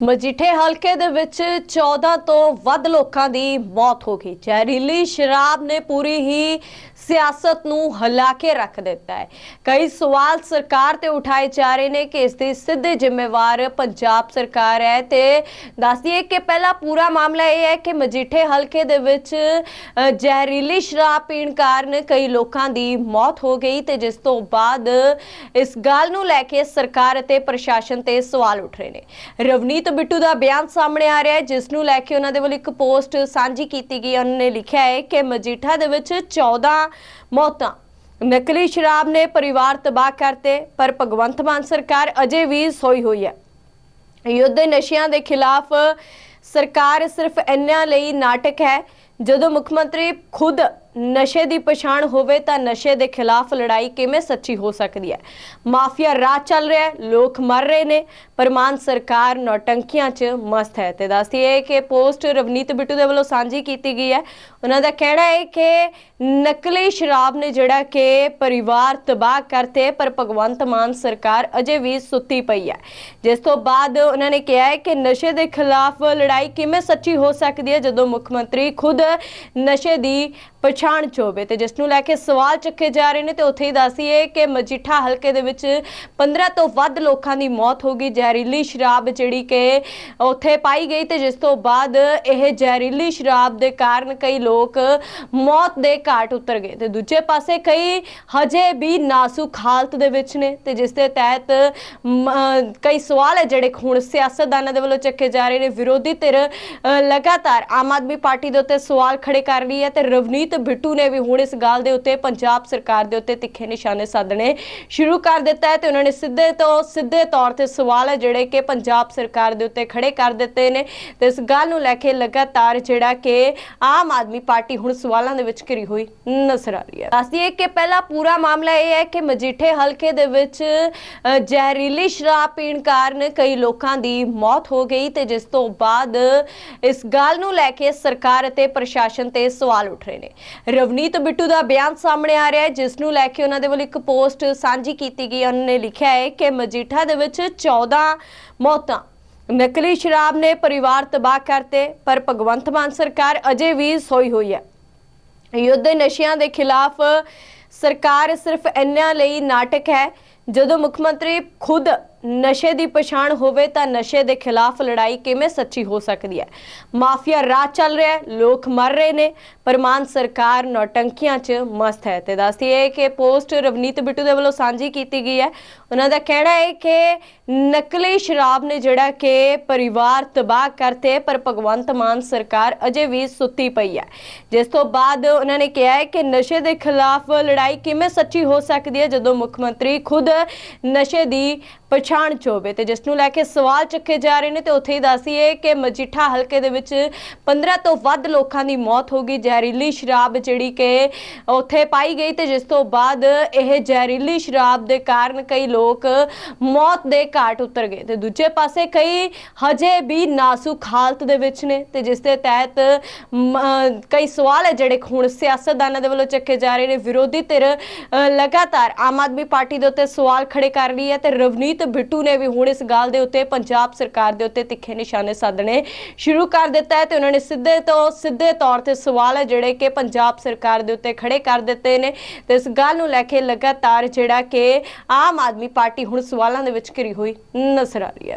ਮਜੀਠੇ ਹਲਕੇ ਦੇ ਵਿੱਚ 14 ਤੋਂ ਵੱਧ ਲੋਕਾਂ ਦੀ ਮੌਤ ਹੋ ਗਈ। ਜ਼ਹਿਰੀਲੀ ਸ਼ਰਾਬ ਨੇ ਪੂਰੀ ਹੀ ਸਿਆਸਤ ਨੂੰ ਹਿਲਾ ਕੇ ਰੱਖ ਦਿੱਤਾ ਹੈ। ਕਈ ਸਵਾਲ ਸਰਕਾਰ ਤੇ ਉਠਾਏ ਜਾ ਰਹੇ ਨੇ ਕਿ ਇਸ ਦੀ ਸਿੱਧੇ ਜ਼ਿੰਮੇਵਾਰ ਪੰਜਾਬ ਸਰਕਾਰ ਹੈ ਤੇ ਦੱਸ ਦਈਏ ਕਿ ਪਹਿਲਾ ਪੂਰਾ ਮਾਮਲਾ ਇਹ ਹੈ ਕਿ ਮਜੀਠੇ ਹਲਕੇ ਦੇ ਵਿੱਚ ਜ਼ਹਿਰੀਲੀ ਸ਼ਰਾਬ ਪੀਣ ਕਾਰਨ ਕਈ ਲੋਕਾਂ ਦੀ ਮੌਤ ਹੋ ਗਈ ਤੇ ਜਿਸ ਤੋਂ ਬਾਅਦ ਇਸ ਗੱਲ ਨੂੰ ਲੈ ਕੇ ਸਰਕਾਰ ਅਤੇ ਪ੍ਰਸ਼ਾਸਨ ਤੇ ਸਵਾਲ ਉੱਠ ਰਹੇ ਨੇ। ਰਵਨੀਤ ਬਿੱਟੂ ਦਾ ਬਿਆਨ ਸਾਹਮਣੇ ਆ ਰਿਹਾ ਹੈ, ਜਿਸ ਨੂੰ ਲੈ ਕੇ ਉਹਨਾਂ ਦੇ ਵੱਲੋਂ ਇੱਕ ਪੋਸਟ ਸਾਂਝੀ ਕੀਤੀ ਗਈ ਉਹਨਾਂ ਨੇ ਲਿਖਿਆ ਹੈ ਕਿ ਮਜੀਠਾ ਦੇ ਵਿੱਚ 14 ਮੌਤਾਂ। ਨਕਲੀ ਸ਼ਰਾਬ ਨੇ ਪਰਿਵਾਰ ਤਬਾਹ ਕਰਤੇ, ਪਰ ਭਗਵੰਤ ਮਾਨ ਸਰਕਾਰ ਅਜੇ ਵੀ ਸੋਈ ਹੋਈ ਹੈ। ਯੁੱਧ ਨਸ਼ਿਆਂ ਦੇ ਖਿਲਾਫ ਸਰਕਾਰ ਸਿਰਫ ਇੰਨਿਆਂ ਲਈ ਨਾਟਕ ਹੈ, ਜਦੋਂ ਮੁੱਖ ਮੰਤਰੀ ਖੁਦ ਨਸ਼ੇ ਦੀ ਪਛਾਣ ਹੋਵੇ ਤਾਂ ਨਸ਼ੇ ਦੇ ਖਿਲਾਫ ਲੜਾਈ ਕਿਵੇਂ ਸੱਚੀ ਹੋ ਸਕਦੀ ਹੈ? ਮਾਫੀਆ ਰਾਜ ਚੱਲ ਰਿਹਾ ਹੈ, ਲੋਕ ਮਰ ਰਹੇ ਨੇ, ਪਰ ਮਾਨ ਸਰਕਾਰ ਨੌਟੰਕੀਆਂ 'ਚ ਮਸਤ ਹੈ। ਤੇ ਦੱਸਦੀ ਹੈ ਕਿ ਪੋਸਟ ਰਵਨੀਤ ਬਿੱਟੂ ਦੇ ਵੱਲੋਂ ਸਾਂਝੀ ਕੀਤੀ ਗਈ ਹੈ। ਉਹਨਾਂ ਦਾ ਕਹਿਣਾ ਹੈ ਕਿ ਨਕਲੀ ਸ਼ਰਾਬ ਨੇ ਜਿਹੜਾ ਕਿ ਪਰਿਵਾਰ ਤਬਾਹ ਕਰਤੇ, ਪਰ ਭਗਵੰਤ ਮਾਨ ਸਰਕਾਰ ਅਜੇ ਵੀ ਸੁੱਤੀ ਪਈ ਹੈ। ਜਿਸ ਤੋਂ ਬਾਅਦ ਉਹਨਾਂ ਨੇ ਕਿਹਾ ਹੈ ਕਿ ਨਸ਼ੇ ਦੇ ਖਿਲਾਫ ਲੜਾਈ ਕਿਵੇਂ ਸੱਚੀ ਹੋ ਸਕਦੀ ਹੈ, ਜਦੋਂ ਮੁੱਖ ਮੰਤਰੀ ਖੁਦ ਨਸ਼ੇ ਦੀ ਪਛਾਣ ਚ ਹੋਵੇ ਤੇ ਜਿਸ ਨੂੰ ਲੈ ਕੇ ਸਵਾਲ ਚੱਕੇ ਜਾ ਰਹੇ ਨੇ ਤੇ ਉੱਥੇ ਹੀ ਦੱਸੀਏ ਕਿ ਮਜੀਠਾ ਹਲਕੇ ਦੇ ਵਿੱਚ 15 ਤੋਂ ਵੱਧ ਲੋਕਾਂ ਦੀ ਮੌਤ ਹੋ ਗਈ। ਜ਼ਹਿਰੀਲੀ ਸ਼ਰਾਬ ਜਿਹੜੀ ਕਿ ਉੱਥੇ ਪਾਈ ਗਈ ਤੇ ਜਿਸ ਤੋਂ ਬਾਅਦ ਇਹ ਜ਼ਹਿਰੀਲੀ ਸ਼ਰਾਬ ਦੇ ਕਾਰਨ ਕਈ ਲੋਕ ਮੌਤ ਦੇ ਘਾਟ ਉਤਰ ਗਏ ਤੇ ਦੂਜੇ ਪਾਸੇ ਕਈ ਹਜੇ ਵੀ ਨਾਸੁਕ ਹਾਲਤ ਦੇ ਵਿੱਚ ਨੇ ਤੇ ਜਿਸ ਦੇ ਤਹਿਤ ਕਈ ਸਵਾਲ ਹੈ ਜਿਹੜੇ ਹੁਣ ਸਿਆਸਤਦਾਨਾਂ ਦੇ ਵੱਲੋਂ ਚੱਕੇ ਜਾ ਰਹੇ ਨੇ। ਵਿਰੋਧੀ ਧਿਰ ਲਗਾਤਾਰ ਆਮ ਆਦਮੀ ਪਾਰਟੀ ਦੇ ਉੱਤੇ ਸਵਾਲ ਖੜੇ ਕਰ ਰਹੀ ਹੈ ਤੇ ਰਵਨੀਤ ਬਿੱਟੂ ਨੇ ਵੀ ਹੁਣ ਇਸ ਗੱਲ ਦੇ ਉੱਤੇ ਪੰਜਾਬ ਸਰਕਾਰ ਦੇ ਉੱਤੇ ਤਿੱਖੇ ਨਿਸ਼ਾਨੇ ਸਾਧਣੇ ਸ਼ੁਰੂ ਕਰ ਦਿੱਤਾ ਹੈ ਤੇ ਉਹਨਾਂ ਨੇ ਸਿੱਧੇ ਤੋਂ ਸਿੱਧੇ ਤੌਰ ਤੇ ਸਵਾਲ ਹੈ ਜਿਹੜੇ ਕਿ ਪੰਜਾਬ ਸਰਕਾਰ ਦੇ ਉੱਤੇ ਖੜੇ ਕਰ ਦਿੱਤੇ ਨੇ ਤੇ ਇਸ ਗੱਲ ਨੂੰ ਲੈ ਕੇ ਲਗਾਤਾਰ ਜਿਹੜਾ ਕਿ ਆਮ ਆਦਮੀ ਪਾਰਟੀ ਹੁਣ ਸਵਾਲਾਂ ਦੇ ਵਿੱਚ ਘਿਰੀ ਹੋਈ ਨਜ਼ਰ ਆ ਰਹੀ ਹੈ। ਦੱਸਦੀਏ ਕਿ ਪਹਿਲਾ ਪੂਰਾ ਮਾਮਲਾ ਇਹ ਹੈ ਕਿ ਮਜੀਠੇ ਹਲਕੇ ਦੇ ਵਿੱਚ ਜ਼ਹਿਰੀਲੀ ਸ਼ਰਾਬ ਪੀਣ ਕਾਰਨ ਕਈ ਲੋਕਾਂ ਦੀ ਮੌਤ ਹੋ ਗਈ ਤੇ ਜਿਸ ਤੋਂ ਬਾਅਦ ਇਸ ਗੱਲ ਨੂੰ ਲੈ ਕੇ ਸਰਕਾਰ ਅਤੇ ਪ੍ਰਸ਼ਾਸਨ ਤੇ ਸਵਾਲ ਉੱਠ ਰਹੇ ਨੇ। ਰਵਨੀਤ ਬਿੱਟੂ ਦਾ ਬਿਆਨ ਸਾਹਮਣੇ ਆ ਰਿਹਾ ਹੈ, ਜਿਸ ਨੂੰ ਲੈ ਕੇ ਉਹਨਾਂ ਦੇ ਵੱਲੋਂ ਇੱਕ ਪੋਸਟ ਸਾਂਝੀ ਕੀਤੀ ਗਈ ਉਹਨਾਂ ਨੇ ਲਿਖਿਆ ਹੈ ਕਿ ਮਜੀਠਾ ਦੇ ਵਿੱਚ 14 ਮੌਤਾਂ, ਨਕਲੀ ਸ਼ਰਾਬ ਨੇ ਪਰਿਵਾਰ ਤਬਾਹ ਕਰਤੇ, ਪਰ ਭਗਵੰਤ ਮਾਨ ਸਰਕਾਰ ਅਜੇ ਵੀ ਸੋਈ ਹੋਈ ਹੈ। ਯੁੱਧ ਨਸ਼ਿਆਂ ਦੇ ਖਿਲਾਫ ਸਰਕਾਰ ਸਿਰਫ ਇੰਨਿਆਂ ਲਈ ਨਾਟਕ ਹੈ, ਜਦੋਂ ਮੁੱਖ ਮੰਤਰੀ ਖੁਦ ਨਸ਼ੇ ਦੀ ਪਛਾਣ ਹੋਵੇ ਤਾਂ ਨਸ਼ੇ ਦੇ ਖਿਲਾਫ ਲੜਾਈ ਕਿਵੇਂ ਸੱਚੀ ਹੋ ਸਕਦੀ ਹੈ? ਮਾਫੀਆ ਰਾਜ ਚੱਲ ਰਿਹਾ ਹੈ, ਲੋਕ ਮਰ ਰਹੇ ਨੇ, ਪਰ ਮਾਨ ਸਰਕਾਰ ਨੌਟੰਕੀਆਂ 'ਚ ਮਸਤ ਹੈ। ਤੇ ਦੱਸਦੀ ਹੈ ਕਿ ਪੋਸਟ ਰਵਨੀਤ ਬਿੱਟੂ ਦੇ ਵੱਲੋਂ ਸਾਂਝੀ ਕੀਤੀ ਗਈ ਹੈ। ਉਹਨਾਂ ਦਾ ਕਹਿਣਾ ਹੈ ਕਿ ਨਕਲੀ ਸ਼ਰਾਬ ਨੇ ਜਿਹੜਾ ਕਿ ਪਰਿਵਾਰ ਤਬਾਹ ਕਰਤੇ, ਪਰ ਭਗਵੰਤ ਮਾਨ ਸਰਕਾਰ ਅਜੇ ਵੀ ਸੁੱਤੀ ਪਈ ਹੈ। ਜਿਸ ਤੋਂ ਬਾਅਦ ਉਹਨਾਂ ਨੇ ਕਿਹਾ ਹੈ ਕਿ ਨਸ਼ੇ ਦੇ ਖਿਲਾਫ ਲੜਾਈ ਕਿਵੇਂ ਸੱਚੀ ਹੋ ਸਕਦੀ ਹੈ, ਜਦੋਂ ਮੁੱਖ ਮੰਤਰੀ ਖੁਦ ਨਸ਼ੇ ਦੀ ਪਛਾਣ ਚ ਚੋਵੇ ਤੇ ਜਿਸ ਨੂੰ ਲੈ ਕੇ ਸਵਾਲ ਚੱਕੇ ਜਾ ਰਹੇ ਨੇ ਤੇ ਉੱਥੇ ਹੀ ਦੱਸੀਏ ਕਿ ਮਜੀਠਾ ਹਲਕੇ ਦੇ ਵਿੱਚ 15 ਤੋਂ ਵੱਧ ਲੋਕਾਂ ਦੀ ਮੌਤ ਹੋ ਗਈ। ਜ਼ਹਿਰੀਲੀ ਸ਼ਰਾਬ ਜਿਹੜੀ ਕਿ ਉੱਥੇ ਪਾਈ ਗਈ ਤੇ ਜਿਸ ਤੋਂ ਬਾਅਦ ਇਹ ਜ਼ਹਿਰੀਲੀ ਸ਼ਰਾਬ ਦੇ ਕਾਰਨ ਕਈ ਲੋਕ ਮੌਤ ਦੇ ਘਾਟ ਉਤਰ ਗਏ ਤੇ ਦੂਜੇ ਪਾਸੇ ਕਈ ਹਜੇ ਵੀ ਨਾਸੁਕ ਹਾਲਤ ਦੇ ਵਿੱਚ ਨੇ ਤੇ ਜਿਸ ਦੇ ਤਹਿਤ ਕਈ ਸਵਾਲ ਹੈ ਜਿਹੜੇ ਹੁਣ ਸਿਆਸਤਦਾਨਾਂ ਦੇ ਵੱਲੋਂ ਚੱਕੇ ਜਾ ਰਹੇ ਨੇ। ਵਿਰੋਧੀ ਧਿਰ ਲਗਾਤਾਰ ਆਮ ਆਦਮੀ ਪਾਰਟੀ ਦੇ ਉੱਤੇ ਸਵਾਲ ਖੜੇ ਕਰ ਰਹੀ ਹੈ ਤੇ ਰਵਨੀਤ ਬਿੱਟੂ ਨੇ ਵੀ ਹੁਣ ਇਸ ਗੱਲ ਦੇ ਉੱਤੇ ਪੰਜਾਬ ਸਰਕਾਰ ਦੇ ਉੱਤੇ ਤਿੱਖੇ ਨਿਸ਼ਾਨੇ ਸਾਧਣੇ ਸ਼ੁਰੂ ਕਰ ਦਿੱਤਾ ਹੈ ਤੇ ਉਹਨਾਂ ਨੇ ਸਿੱਧੇ ਤੋਂ ਸਿੱਧੇ ਤੌਰ ਤੇ ਸਵਾਲ ਹੈ ਜਿਹੜੇ ਕਿ ਪੰਜਾਬ ਸਰਕਾਰ ਦੇ ਉੱਤੇ ਖੜੇ ਕਰ ਦਿੱਤੇ ਨੇ ਤੇ ਇਸ ਗੱਲ ਨੂੰ ਲੈ ਕੇ ਲਗਾਤਾਰ ਜਿਹੜਾ ਕਿ ਆਮ ਆਦਮੀ ਪਾਰਟੀ ਹੁਣ ਸਵਾਲਾਂ ਦੇ ਵਿੱਚ ਘਿਰੀ ਹੋਈ ਨਜ਼ਰ ਆ ਰਹੀ ਹੈ।